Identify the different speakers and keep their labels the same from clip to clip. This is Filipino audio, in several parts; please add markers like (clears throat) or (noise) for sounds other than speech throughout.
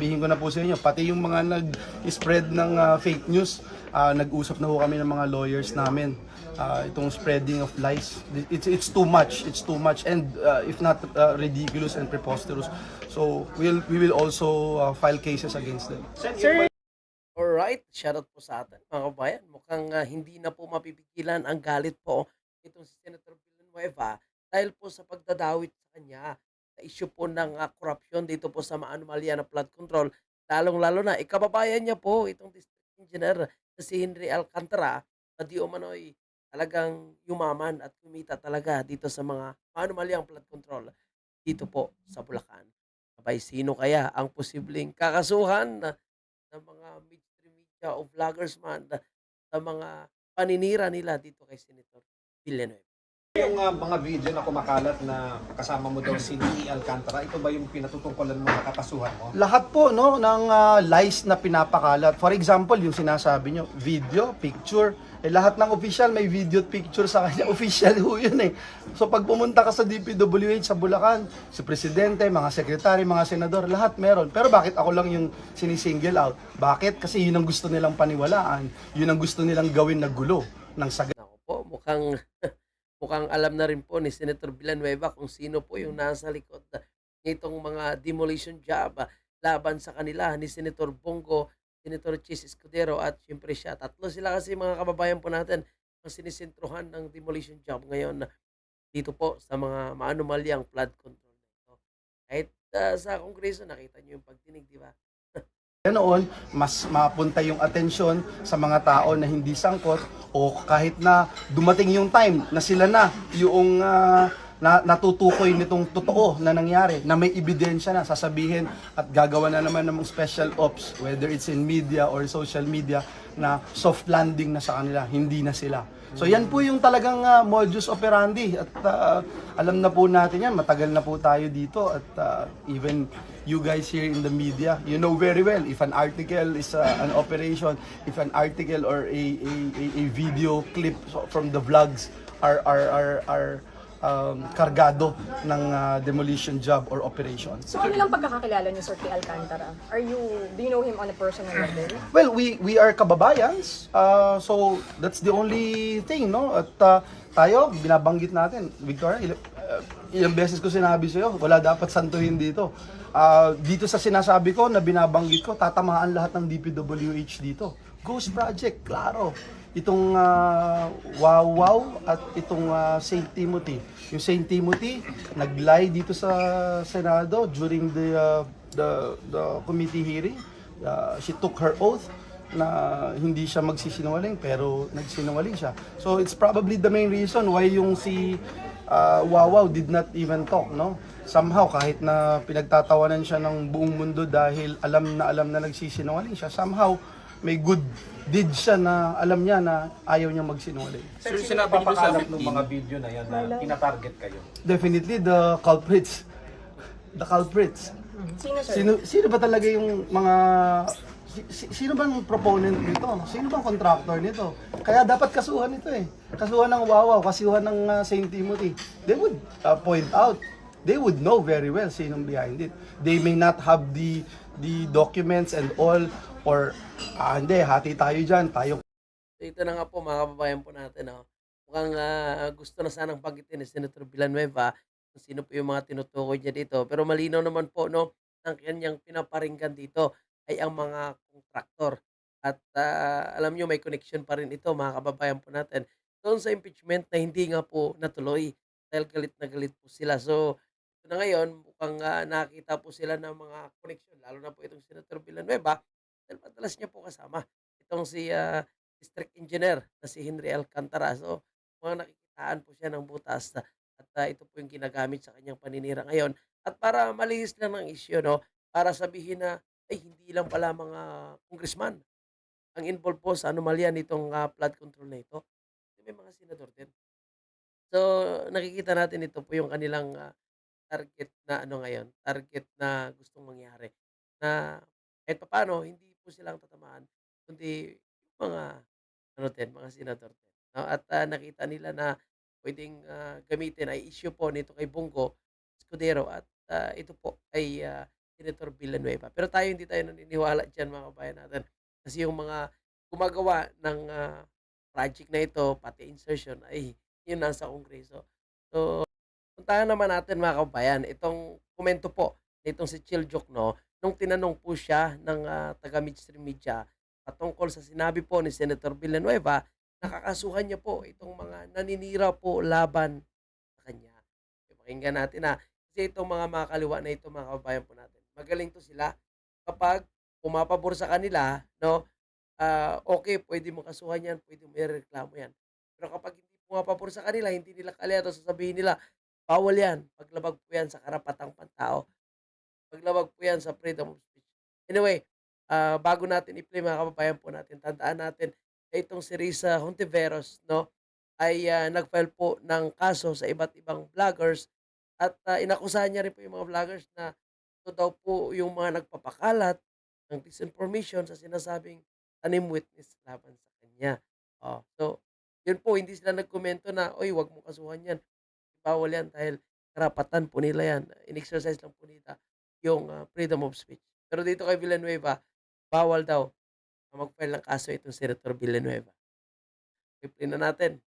Speaker 1: sabihin ko na po sa inyo, pati yung mga nag-spread ng ah, fake news, ah, nag-usap na ho kami ng mga lawyers namin. Ah, itong spreading of lies, it's it's too much, it's too much, and ah, if not ah, ridiculous and preposterous. So we'll we will also ah, file cases against them.
Speaker 2: Sir,
Speaker 3: Alright, shoutout po sa atin mga kabayan. Mukhang ah, hindi na po mapipigilan ang galit po itong si Senator Villanueva dahil po sa pagdadawit sa kanya issue po ng ah, corruption dito po sa maanumalya ng flood control. Lalong-lalo na, ikababayan niya po itong district engineer na si Henry Alcantara na di umano'y talagang yumaman at kumita talaga dito sa mga maanumalyang flood control dito po sa Bulacan. Sabay, sino kaya ang posibleng kakasuhan na ng mga mainstream media o vloggers man na, sa mga paninira nila dito kay Senator Villanueva.
Speaker 2: Yung ah, mga video na kumakalat na kasama mo daw si Lee Alcantara, ito ba yung pinatutungkulan mo na kakasuhan mo?
Speaker 1: Lahat po no ng ah, lies na pinapakalat. For example, yung sinasabi nyo, video, picture, eh, lahat ng official may video at picture sa kanya. (laughs) Official ho yun eh. So pag pumunta ka sa DPWH sa Bulacan, si presidente, mga sekretary, mga senador, lahat meron. Pero bakit ako lang yung sinisingle out? Bakit? Kasi yun ang gusto nilang paniwalaan. Yun ang gusto nilang gawin na gulo ng saga.
Speaker 3: Ako po, mukhang (laughs) mukhang alam na rin po ni Senator Villanueva kung sino po yung nasa likod nitong mga demolition job ah, laban sa kanila ni Senator Bongo, Senator Chis Escudero at siyempre siya. Tatlo sila kasi mga kababayan po natin ang sinisentruhan ng demolition job ngayon dito po sa mga maanumalyang flood control. na. Kahit ah, sa Kongreso, nakita niyo yung pagdinig, di ba?
Speaker 1: Noon, mas mapunta yung atensyon sa mga tao na hindi sangkot o kahit na dumating yung time na sila na yung ah, na, natutukoy nitong totoo na nangyari, na may ebidensya na, sasabihin at gagawa na naman ng special ops, whether it's in media or social media, na soft landing na sa kanila, hindi na sila. So yan po yung talagang ah, modus operandi at ah, alam na po natin yan, matagal na po tayo dito at ah, even you guys here in the media, you know very well if an article is uh, an operation, if an article or a, a, a, a video clip from the vlogs are are are, are um, kargado ng uh, demolition job or operations.
Speaker 4: So ano lang pagkakakilala niyo, Sir, kay Alcantara? Are you, do you know him on a personal level?
Speaker 1: Well, we we are kababayans. Uh, so that's the only thing, no? At uh, tayo binabanggit natin, Victoria, il- uh, ilang beses ko sinabi sa iyo, wala dapat santuhin dito. Uh, dito sa sinasabi ko na binabanggit ko, tatamaan lahat ng DPWH dito. Ghost Project, klaro. Itong uh, Wow Wow at itong uh, St. Timothy. Yung St. Timothy, nag-lie dito sa Senado during the uh, the the committee hearing. Uh, she took her oath na hindi siya magsisinungaling pero nagsinungaling siya. So it's probably the main reason why yung si uh, Wawaw did not even talk, no? Somehow kahit na pinagtatawanan siya ng buong mundo dahil alam na alam na nagsisinungaling siya, somehow may good deed siya na alam niya na ayaw niya magsinungaling.
Speaker 2: Sir, sino papakalat ng mga video na yan na tinatarget kayo?
Speaker 1: Definitely the culprits. The culprits.
Speaker 4: Sino, Sir?
Speaker 1: Sino sino ba talaga yung mga si- si- sino bang proponent nito? Sino bang contractor nito? Kaya dapat kasuhan ito eh. Kasuhan ng Wawaw, kasuhan ng uh, St. Timothy. They would uh, point out. They would know very well sinong behind it. They may not have the the documents and all or ah, hindi, hati tayo diyan, tayo
Speaker 3: So ito na nga po mga kababayan po natin. No? Mukhang ah, gusto na sanang banggitin ni Senator Villanueva kung sino po yung mga tinutukoy niya dito. Pero malinaw naman po no, ang kanyang pinaparinggan dito ay ang mga kontraktor. At ah, alam nyo may connection pa rin ito mga kababayan po natin doon sa impeachment na hindi nga po natuloy dahil galit na galit po sila. So ito na ngayon, mukhang ah, nakita po sila ng mga connection, lalo na po itong Senator Villanueva dahil madalas niya po kasama itong si ah, district engineer na si Henry Alcantara. So, mga nakikitaan po siya ng butas at ah, ito po yung ginagamit sa kanyang paninira ngayon. At para malihis lang ng issue, no, para sabihin na, ay, hindi lang pala mga congressman ang involved po sa anomalya nitong ah, flood control na ito. May mga senador din. So, nakikita natin ito po yung kanilang ah, target na ano ngayon, target na gustong mangyari. Na kahit paano, hindi po silang tatamaan, kundi yung mga ano din, mga senador din. No? At ah, nakita nila na pwedeng ah, gamitin ay issue po nito kay Bungo Escudero at ah, ito po ay ah, Senator Villanueva. Pero tayo hindi tayo naniniwala diyan mga kabayan natin. Kasi yung mga gumagawa ng ah, project na ito, pati insertion, ay yun nasa Kongreso. So, puntahan naman natin mga kabayan, itong komento po nitong si Chill no, nung tinanong po siya ng ah, taga Midstream Media patungkol sa sinabi po ni Senator Villanueva, nakakasuhan niya po itong mga naninira po laban sa kanya. Okay, pakinggan natin na kasi itong mga makakaliwa na ito mga kabayan po natin. Magaling to sila kapag pumapabor sa kanila, no? ah, okay, pwede mo kasuhan yan, pwede mo ireklamo yan. Pero kapag hindi pumapabor sa kanila, hindi nila kaliyato, sasabihin nila, bawal yan. Paglabag po yan sa karapatang pantao. Paglabag po yan sa freedom of speech. Anyway, ah, bago natin i-play mga kababayan po natin, tandaan natin na itong si Risa Hontiveros, no, ay ah, nag-file po ng kaso sa iba't ibang vloggers at ah, inakusahan niya rin po yung mga vloggers na ito daw po yung mga nagpapakalat ng disinformation sa sinasabing tanim witness laban sa kanya. Oh, so, yun po, hindi sila nagkomento na, oy, wag mo kasuhan yan. Bawal yan dahil karapatan po nila yan. In-exercise lang po nila yung ah, freedom of speech. Pero dito kay Villanueva, bawal daw na mag-file ng kaso itong Senator Villanueva. I-play na natin.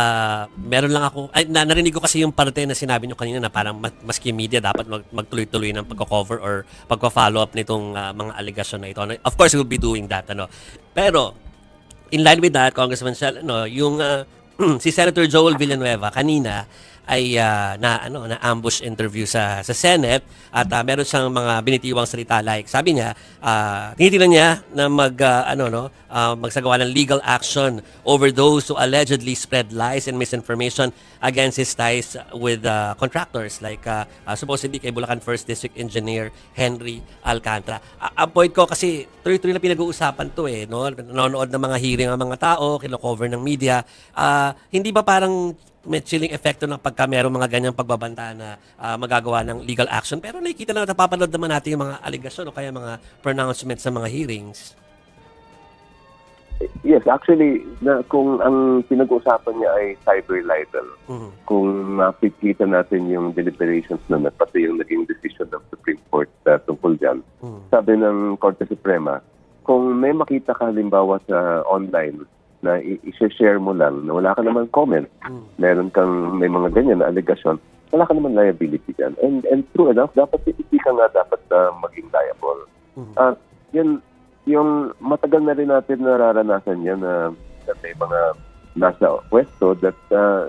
Speaker 5: Ah, meron lang ako, ay, na, narinig ko kasi yung parte na sinabi nyo kanina na parang mas, maski media dapat mag, magtuloy-tuloy ng pagko-cover or pagko-follow up nitong ah, mga allegation na ito. Ano, Of course, we'll be doing that. Ano. Pero, in line with that, Congressman Shell, ano, yung ah, (clears throat) si Senator Joel Villanueva kanina ay ah, na ano na ambush interview sa sa Senate at ah, meron siyang mga binitiwang salita like sabi niya uh, tinitingnan niya na mag ah, ano no ah, magsagawa ng legal action over those who allegedly spread lies and misinformation against his ties with ah, contractors like ah, ah, supposedly kay Bulacan First District Engineer Henry Alcantara. A- ang point ko kasi tuloy-tuloy na pinag-uusapan to eh no nanonood ng mga hearing ang mga tao, kino-cover ng media. Ah, hindi ba parang may chilling epekto ng pagka merong mga ganyang pagbabanta na ah, magagawa ng legal action. Pero nakikita na napapanood naman natin yung mga allegation o kaya mga pronouncements sa mga hearings.
Speaker 6: Yes, actually, na, kung ang pinag-uusapan niya ay cyber libel,
Speaker 5: Mhm.
Speaker 6: kung makikita natin yung deliberations naman, pati yung naging decision ng Supreme Court uh, tungkol dyan,
Speaker 5: Mhm.
Speaker 6: sabi ng Korte Suprema, kung may makita ka halimbawa sa online na i-share mo lang na wala ka naman comment,
Speaker 5: Mhm.
Speaker 6: meron kang may mga ganyan na allegation, wala ka naman liability dyan. And, and true enough, dapat hindi ka nga dapat uh, maging liable.
Speaker 5: Mhm.
Speaker 6: Ah, yun, yung matagal na rin natin nararanasan yan na, na may mga nasa pwesto that uh,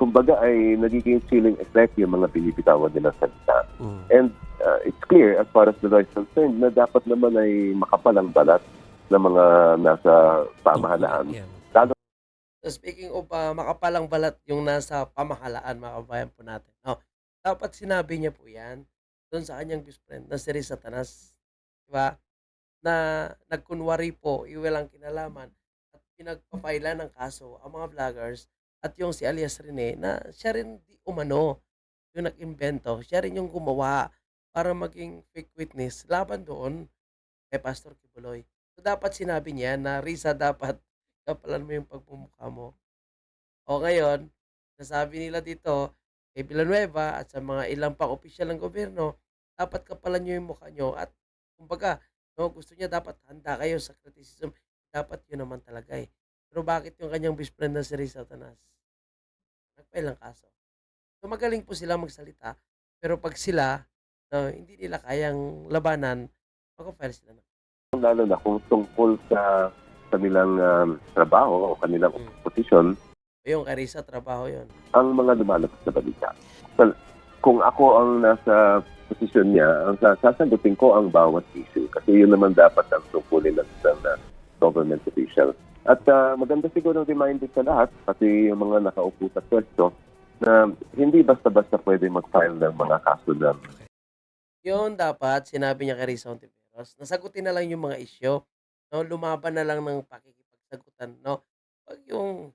Speaker 6: kumbaga ay nagiging chilling effect yung mga binibitawan nilang salita.
Speaker 5: Mhm.
Speaker 6: And uh, it's clear as far as the law is concerned na dapat naman ay makapalang balat ng mga nasa pamahalaan.
Speaker 5: Yeah.
Speaker 3: So speaking of ah, makapalang balat yung nasa pamahalaan mga kabayan po natin. No? Dapat sinabi niya po yan doon sa kanyang best friend na si Riz Satanas. Diba? Na nagkunwari po, iwalang kinalaman at pinagpapaila ng kaso ang mga vloggers at yung si alias Rene na siya rin di umano yung nag-invento. Siya rin yung gumawa para maging fake witness laban doon kay Pastor Kibuloy. So dapat sinabi niya na Risa dapat kapalan mo yung pagmumukha mo. O ngayon, nasabi nila dito, kay Villanueva at sa mga ilang pang opisyal ng gobyerno, dapat kapalan nyo yung mukha nyo at kumbaga, no, gusto niya dapat handa kayo sa criticism. Dapat yun naman talaga eh. Pero bakit yung kanyang best friend na si Riz Satanas? Nagpay lang kaso. So magaling po sila magsalita, pero pag sila, no, hindi nila kayang labanan, mag-file sila na.
Speaker 6: Lalo na kung tungkol sa kanilang um, trabaho o kanilang
Speaker 3: Mm.
Speaker 6: posisyon,
Speaker 3: Yung kay Risa, trabaho yon
Speaker 6: ang mga lumalabas na balita. Well, kung ako ang nasa posisyon niya, ang sa- sasagutin ko ang bawat issue kasi yun naman dapat ang tungkulin ng isang uh, government official. At uh, maganda siguro reminder sa lahat, pati yung mga nakaupo sa pwesto, na hindi basta-basta pwede mag-file ng mga kaso ng
Speaker 3: Yun dapat, sinabi niya kay Risa Ontiveros, nasagutin na lang yung mga isyo, no? lumaban na lang ng pakikipagsagutan, no? Pag yung,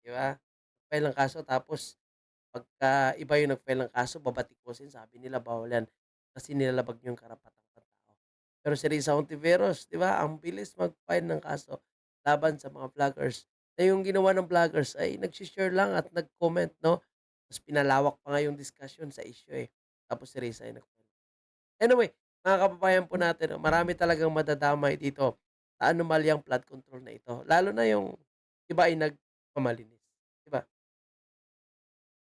Speaker 3: di ba, file ng kaso, tapos pagka iba yung nag-file ng kaso, babatikusin, sabi nila bawal yan, kasi nilalabag yung karapatang pantao. Pero si Risa Ontiveros, di ba, ang bilis mag-file ng kaso laban sa mga vloggers. Na yung ginawa ng vloggers ay nag-share lang at nag-comment, no? Tapos pinalawak pa nga yung discussion sa issue eh. Tapos si Risa ay nag Anyway, mga kababayan po natin, no, marami talagang madadamay dito sa anomalyang flood control na ito. Lalo na yung iba ay nagpamalinis. Diba?